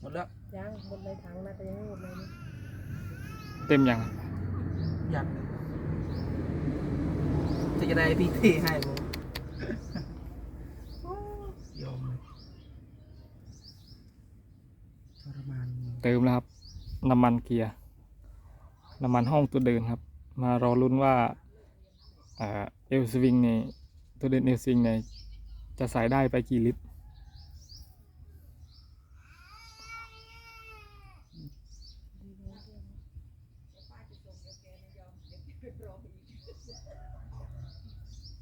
หมดแล้ว ยังหมดในถังนะแต่ยังไม่หมดเลยนี่เต็มยัง ยังเลยจะจะได้พี่เทให้ผมยอมเลยทรมานเติมแล้วครับ น้ำมันเกียร์ น้ำมันห้องตัวเดินครับ มารอลุ้นว่าเอ่อเอลสวิงในตัวเดินเอลสวิงในจะใส่ได้ไปกี่ลิตร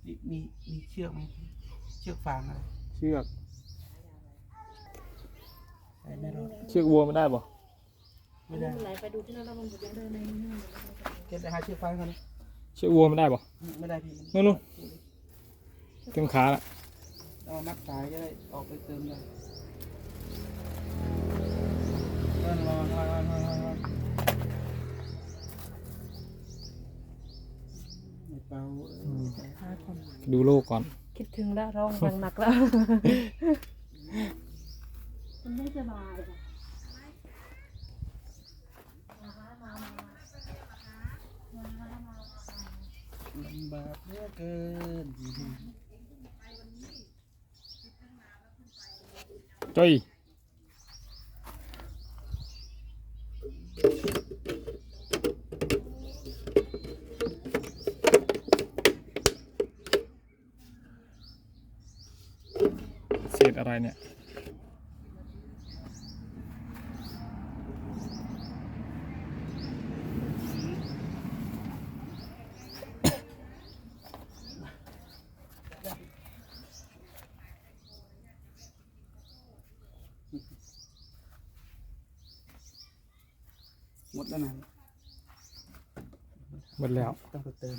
มีมีมีเชือกไหมเชือกฟางอะไรเชือก ใส่ไม่รอดเชือกวัวไม่ได้ป่ะไม่ได้ไหนไปดูที่นั่นแล้วมันจะได้ในนี่เก็บไปหาเชือกฟางกันนะเชือกวัวไม่ได้ป่ะไม่ได้พี่นู่นนู่นเต็มขาละเอามัดสายจะได้ออกไปเติมเลยนอนนอนนอนนอน เป่าเอ้ยหาคนดูโลกก่อน คิดถึงแล้วร้องดังหนักแล้ว มันไม่สบายอะลำบากเหลือเกินจ้อย เศษอะไรเนี่ย หมดแล้วนะหมดแล้ว ต้องไปเติม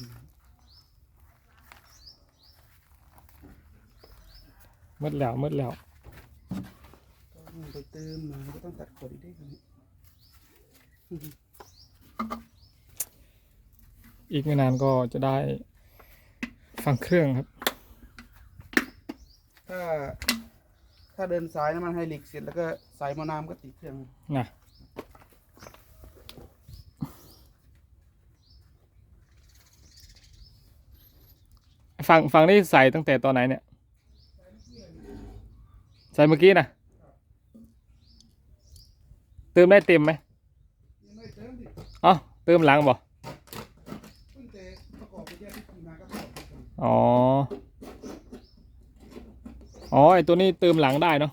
หมดแล้วหมดแล้วต้องไป เติมมาก็ต้องตัดขนอีกด้วยกันนี้อีกไม่นานก็จะได้ฟังเครื่องครับ ถ้า ถ้าเดินสายน้ำมันไฮลิกเสร็จแล้วก็สายมอนามก็ติดเครื่องนะฝั่งฝั่งนี้ใส่ตั้งแต่ตอนไหนเนี่ย ใส่เมื่อกี้นะ เติมได้เต็มไหมยังไม่เติมดิอ๋อเติมหลังบ่เพิ่งแต่ประกอบไปแยกที่ขี่มาก็ประกอบไปก่อนอ๋อ อ๋อไอตัวนี้เติมหลังได้เนาะ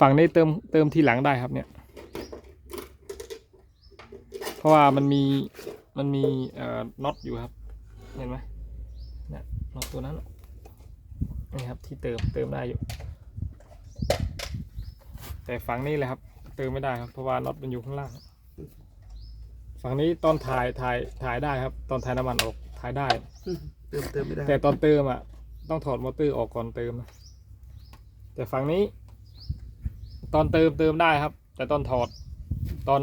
ฝั่งนี้เติมเติมทีหลังได้ครับเนี่ย เพราะว่ามันมีมันมีเอ่อน็อตอยู่ครับ เห็นไหมเนี่ยน็อตตัวนั้น นี่ครับที่เติมเติมได้อยู่ แต่ฝั่งนี้แหละครับ เติมไม่ได้ครับเพราะว่าน็อตมันอยู่ข้างล่าง ฝั่งนี้ตอนถ่ายถ่ายถ่ายได้ครับ ตอนถ่ายน้ำมันออกถ่ายได้ เติมเติมไม่ได้ แต่ตอนเติมอะ ต้องถอดมอเตอร์ออกก่อนเติมนะแต่ฝั่งนี้ ตอนเติมเติมได้ครับ แต่ตอนถอดตอน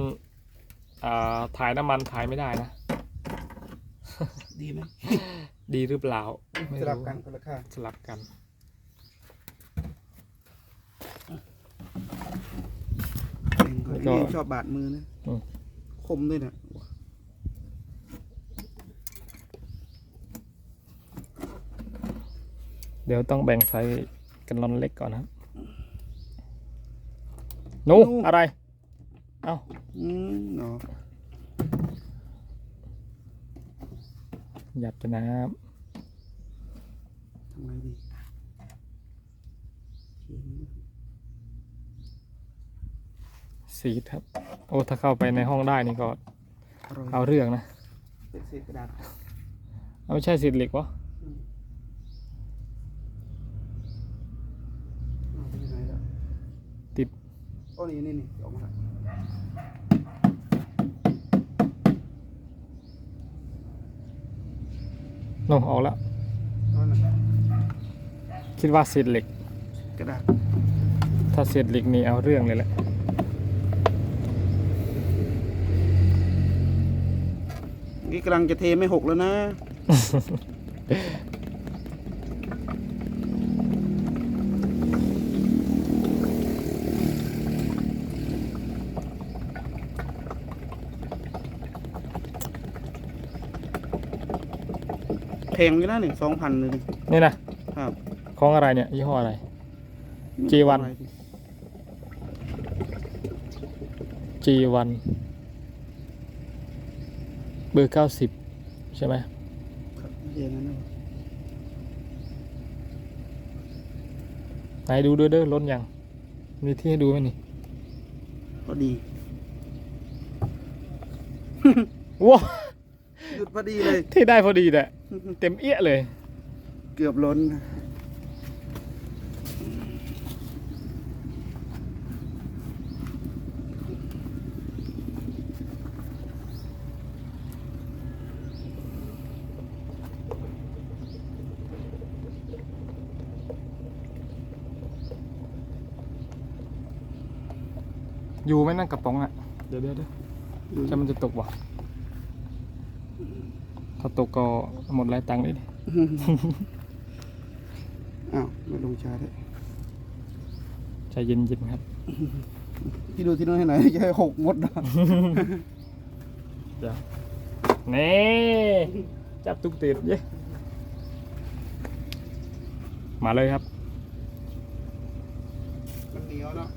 อ่าถ่ายน้ำมันถ่ายไม่ได้นะ ดีไหมดีหรือเปล่าไม่สรู้ลับกันคนละข้างสลับกัน ก็นี่ชอบบาดมือนะอืม คมด้วยนะเดี๋ยวต้องแบ่งไซส์กันลอนเล็กก่อนนะครับหนูอะไรเอ้าอืมเนาะหยัดจะน้ทำไงดีเขียนำ สีดครับ โอ้ถ้าเข้าไปในห้องได้นี่ก็อร่อยเอาเรื่องนะเป็นเศษกระดาษเอาไม่ใช่สีดเหล็กวะเอาไปยังไงแล้วติดโอ้นี่นี่นี่ออกมาแล้วโนออกแล้วเอาน่ะคิดว่าสีดเหล็ก กระดาษถ้าเศษเหล็กนี่เอาเรื่องเลยแหละ กี้กำลังจะเทไม่หกแล้วนะ แพงอยู่นะหนึ่งสองพันเลย นี่นะ ครับ ของอะไรเนี่ย ยี่ห้ออะไรจีวันจีวัน เบอร์เก้าสิบใช่ไหมครับอย่างนั้นนะไหนดูด้วยเด้อล้นยัง มีที่ให้ดูไหมนี่พอดีว้าหยุดพอดีเลย ที่ได้พอดีแหละ เต็มเอี้ยเลย เกือบล้น อยู่ไหมนั่นกระป๋องอะ เดี๋ยวเดี๋ยวเดี๋ยวจะมันจะตกวะถ้าตกก็หมดรายตังค์เลยดิ อ้าวไม่ลงชาด้วยใจเย็นๆครับ พี่ดูที่โน้นให้หน่อยจะให้หกหมดนะ เดี๋ยวนี่จับตุกติดเย้มาเลยครับ มันเหนียวเนาะ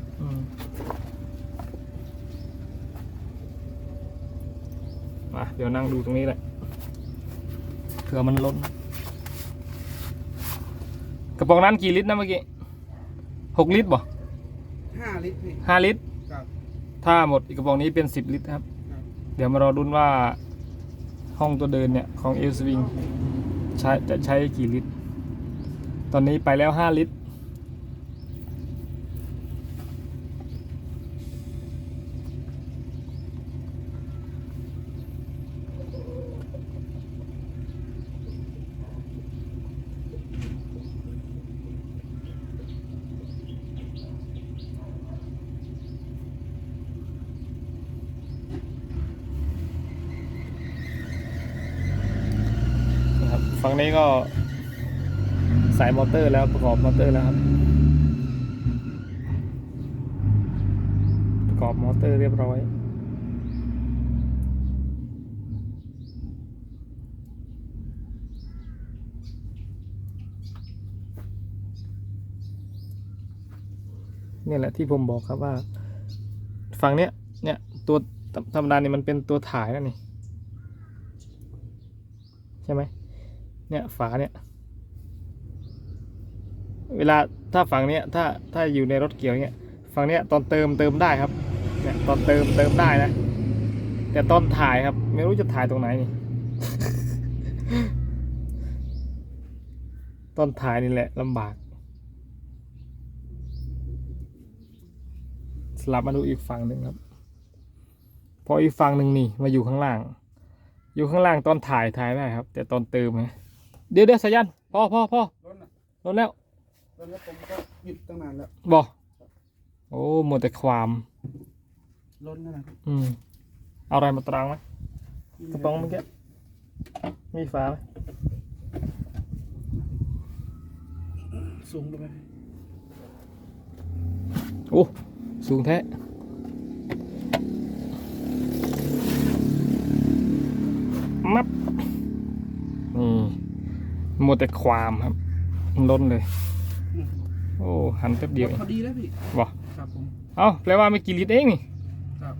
มมาเดี๋ยวนั่งดูตรงนี้แหละเผื่อมันล้น กระป๋องนั้นกี่ลิตรนะเมื่อกี้หกลิตรบ่ห้าลิตรพี่ห้าลิตร ครับ ถ้าหมดอีกกระป๋องนี้เป็นสิบลิตรครับ ครับ เดี๋ยวมารอดุนว่าห้องตัวเดินเนี่ยของเอลสวิงใช้จะใช้กี่ลิตร ตอนนี้ไปแล้วห้าลิตร ฝั่งนี้ก็สายมอเตอร์แล้วประกอบมอเตอร์แล้วครับ ประกอบมอเตอร์เรียบร้อย เนี่ยแหละที่ผมบอกครับว่า ฝั่งเนี้ยเนี่ยตัวธรรมดานี่มันเป็นตัวถ่ายแล้วนี่ใช่ไหม เนี่ยฝาเนี่ย เวลาถ้าฝั่งเนี้ยถ้าถ้าอยู่ในรถเกี่ยวเนี่ยฝั่งเนี้ยตอนเติมเติมได้ครับเนี่ยตอนเติมเติมได้นะ แต่ตอนถ่ายครับ ไม่รู้จะถ่ายตรงไหนนี่ตอนถ่ายนี่แหละลำบาก สลับมาดูอีกฝั่งหนึ่งครับ พออีกฝั่งหนึ่งนี่มาอยู่ข้างล่าง อยู่ข้างล่างตอนถ่ายถ่ายได้ครับ แต่ตอนเติมไง เดี๋ยวเดี๋ยวสายันพอพอพอล้นอะลดแล้วล้นแล้วผมก็หยุดตั้งนานแล้วบอกโอ้หมดแต่ความ ล้นนั่นแหละอืมเอาอะไรมาตรังไหมกระป๋องเมื่อกี้มีฝาไหมสูงไปไหมโอ้สูงแท้มับนี่ หมดแต่ความครับมันล้นเลย โอ้หันแป๊บเดียวเองพอดีแล้วพี่บอกครับผมเอ้าแปลว่าไม่กี่ลิตรเองนี่ครับ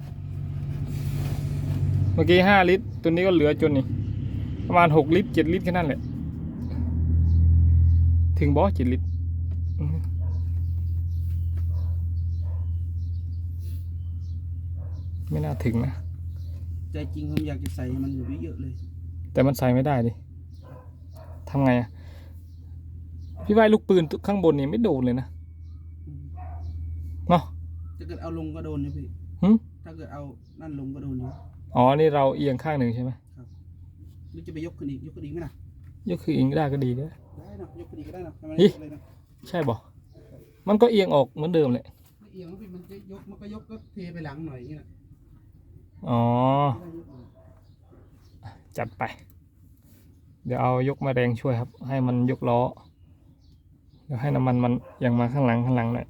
เมื่อกี้ห้าลิตร ตัวนี้ก็เหลือจนนี่ประมาณหกลิตรเจ็ดลิตรแค่นั้นแหละ ถึงบอสเจ็ดลิตรอืมไม่น่าถึงนะ ใจจริงผมอยากจะใส่มันอยู่เยอะๆเลย แต่มันใส่ไม่ได้ดิ ทำไงอะพี่ว่ายลูกปืนข้างบนนี่ไม่โดนเลยนะอืมเนาะถ้าเกิดเอาลงก็โดนนะพี่หึถ้าเกิดเอานั่นลงก็โดนอยู่อ๋อนี่เราเอียงข้างหนึ่งใช่ไหมหรือจะไปยกขึ้นอีกยกขึ้นอีกไหมนะยกคือเอียงได้ก็ดีนะได้นะยกขึ้นอีกก็ได้นะทำไมอิไม่ยกเลยนะใช่บอมันก็เอียงออกเหมือนเดิมเลยไม่เอียงแล้วพี่มันจะยกมันก็ยกก็เทไปหลังหน่อยอย่างนี้นะอ๋อได้ยกหน่อยจัดไป เดี๋ยวเอายกมาแรงช่วยครับ ให้มันยกล้อ เดี๋ยวให้น้ำมันมันยังมาข้างหลังข้างหลังหน่อย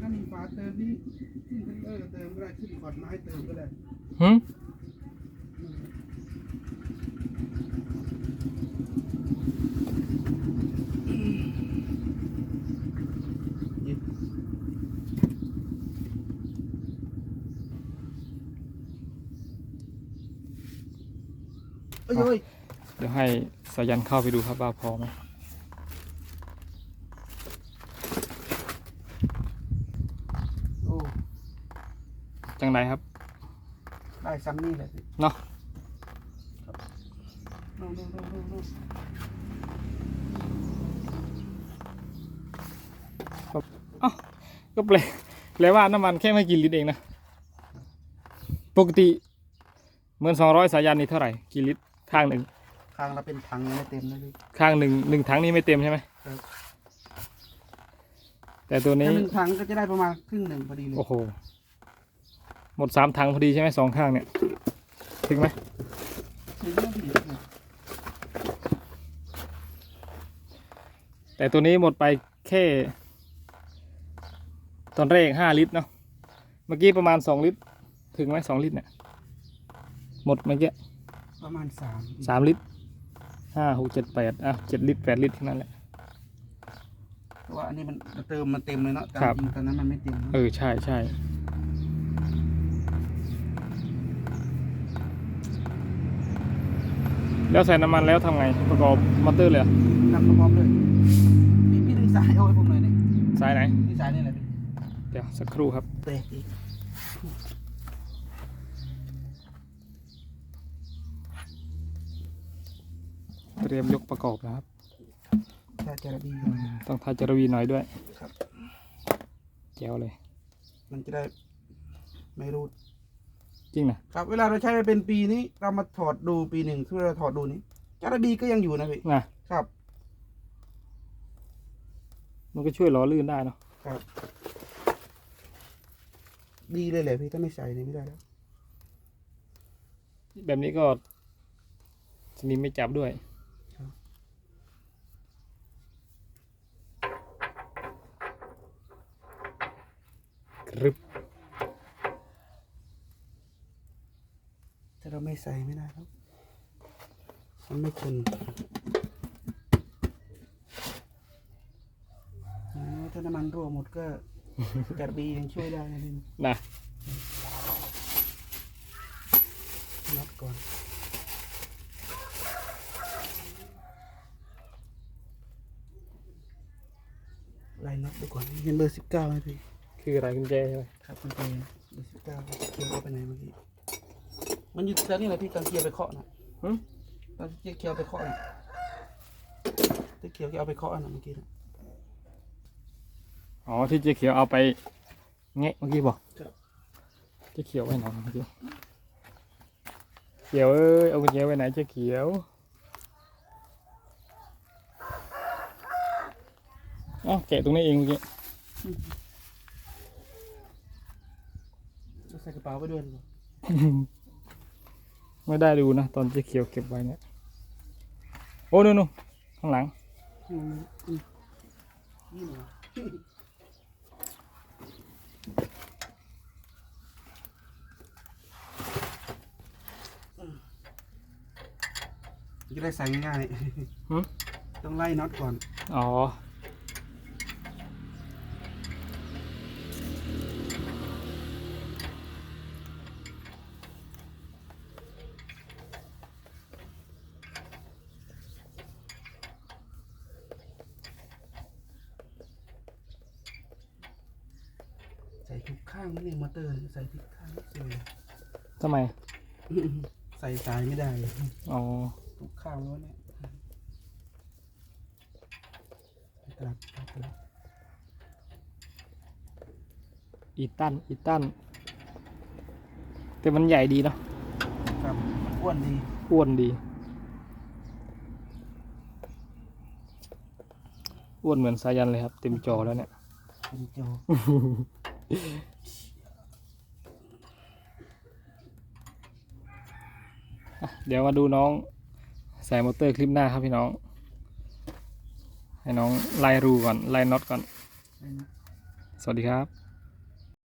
ถ้ามีฝาเติมนี่ขึ้นเทนเนอเติมก็ได้ขึ้นขอดมาให้เติมก็ได้ เอ้ยเอ้ยเดี๋ยวให้สายันเข้าไปดูครับว่าพอไหมโอ้จังไรครับ ได้ซ้ำนี่เลยสิเนาะโน่โน่โน่โน่โน่ก็แปลแปลว่าน้ำมันแค่ไม่กี่ลิตรเองนะ ปกติเหมือนสองร้อยสายันนี่เท่าไหร่กี่ลิตร ข้างหนึ่งข้างเราเป็นถังยังไม่เต็มนะพี่ข้างหนึ่งหนึ่งถังนี้ไม่เต็มใช่ไหมครับแต่ตัวนี้ถ้าหนึ่งถังก็จะได้ประมาณครึ่งหนึ่งพอดีเลยโอ้โหหมดสามถังพอดีใช่ไหมสองข้างเนี่ยถึงไหมถึงไม่ผิดนะแต่ตัวนี้หมดไปแค่ ตอนแรกห้าลิตรเนาะเมื่อกี้ประมาณสองลิตร ถึงไหมสองลิตรเนี่ยหมดเมื่อกี้ ประมาณสามสามลิตรห้าหกเจ็ดแปดอะเจ็ดลิตรแปดลิตรแค่นั้นแหละ เพราะว่าอันนี้มันเติมมันเต็มเลยเนาะแต่ครับ จริงตอนนั้นมันไม่เต็มนะเออใช่ใช่แล้วใส่น้ำมันแล้วทำไงประกอบมอเตอร์เลยเหรอนำกระบอกเลยพี่พี่ดึงสายเอาไว้ผมหน่อยนี่สายไหนนี่สายนี่แหละพี่เดี๋ยวสักครู่ครับ เตะอีก เตรียมยกประกอบนะครับถ้าจะระบีอืมต้องทาจารวีหน่อยด้วยครับ แจ๋วเลย มันจะได้ไม่รูดจริงนะครับ เวลาเราใช้ไปเป็นปีนี้ เรามาถอดดูปีหนึ่งที่เราถอดดูนี้จาระบีก็ยังอยู่นะพี่นะครับ มันก็ช่วยล้อลื่นได้เนาะครับ ดีเลยแหละพี่ถ้าไม่ใส่เนี่ยไม่ได้แล้ว แบบนี้ก็สนิมไม่จับด้วย รึบถ้าเราไม่ใส่ไม่ได้ครับ มันไม่คนอ๋อถ้าน้ำมันรั่วหมดก็จาระบียังช่วยได้นะพี่นะน็อตก่อนไล่น็อตดูก่อนเห็นเบอร์สิบเก้าไหมพี่ คืออะไรกุญแจใช่ไหมครับคุณเจเบอร์สิบเก้าเกียร์เข้าไปไหนเมื่อกี้มันอยู่แถวนี้แหละพี่ตอนเกียร์ไปเคาะนะหึตอนที่เกียร์ไปเคาะนะที่เกียร์เอาไปเคาะนะเมื่อกี้นะอ๋อที่เจ๊เขียวเอาไปแงะเมื่อกี้บอกครับเจ๊เขียวไว้ไหนเมื่อกี้เขียวเอ้ยเอากุญแจไว้ไหนเจ๊เขียวอ๋อแกะตรงนี้เองเมื่อกี้ จะ ใส่กระเป๋าไปด้วยหรือเปล่าไม่ได้ดูนะ ตอนเจ๊เขียวเก็บไว้เนี่ย โอ้นู่นนู่นข้างหลังอืมอืมนี่เหรอจะได้ใส่ง่ายหึๆต้องไล่น็อตก่อน อ๋อ ใส่ทุกข้างนะเนี่ยมอเตอร์ใส่ทุกข้างสวยทำไม ใส่สายไม่ได้เลยอ๋อทุกข้างแล้วเนี่ยกลับกลับกลับอีตันอีตันแต่มันใหญ่ดีเนาะกลับอ้วนดีอ้วนดีอ้วนเหมือนสายันเลยครับ เต็มจอแล้วเนี่ยเป็นโจอะ เดี๋ยวมาดูน้องใส่มอเตอร์คลิปหน้าครับพี่น้อง ให้น้องไล่รูก่อน ไล่น็อตก่อนไอ้นะสวัสดีครับ